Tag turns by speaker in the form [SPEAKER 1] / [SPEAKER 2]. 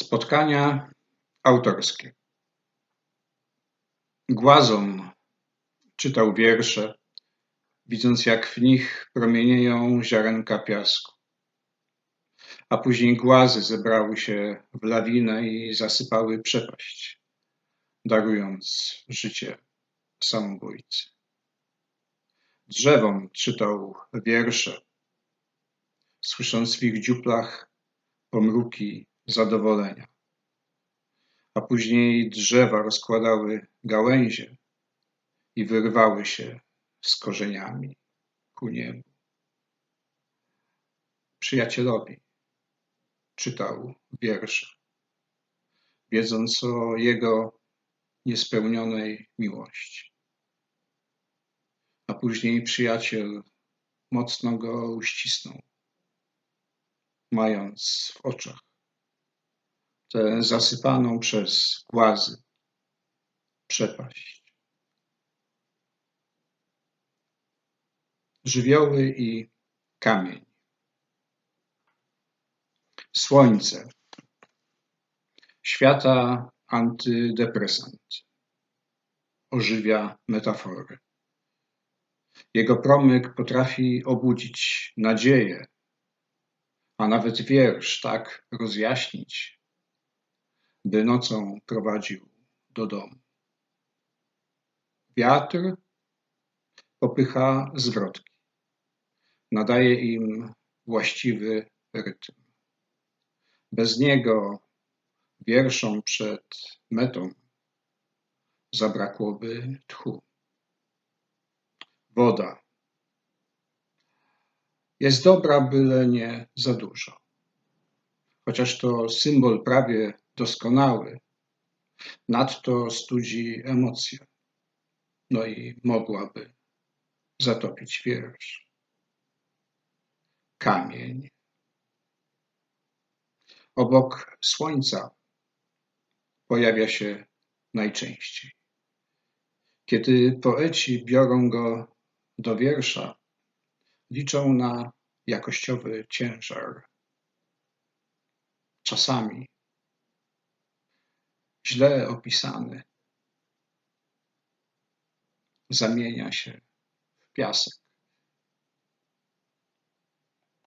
[SPEAKER 1] Spotkania autorskie. Głazon czytał wiersze, widząc jak w nich promienieją ziarenka piasku. A później głazy zebrały się w lawinę i zasypały przepaść, darując życie samobójcy. Drzewom czytał wiersze, słysząc w ich dziuplach pomruki zadowolenia. A później drzewa rozkładały gałęzie i wyrwały się z korzeniami ku niebu. Przyjacielowi czytał wiersze, wiedząc o jego niespełnionej miłości. A później przyjaciel mocno go uścisnął, mając w oczach tę zasypaną przez głazy przepaść. Żywioły i kamień. Słońce. Świata antydepresant. Ożywia metafory. Jego promyk potrafi obudzić nadzieję, a nawet wiersz tak rozjaśnić, by nocą prowadził do domu. Wiatr popycha zwrotki, nadaje im właściwy rytm. Bez niego wierszom przed metą zabrakłoby tchu. Woda jest dobra, byle nie za dużo. Chociaż to symbol prawie doskonały, nadto studzi emocje, no i mogłaby zatopić wiersz. Kamień. Obok słońca pojawia się najczęściej. Kiedy poeci biorą go do wiersza, liczą na jakościowy ciężar. Czasami źle opisany, zamienia się w piasek.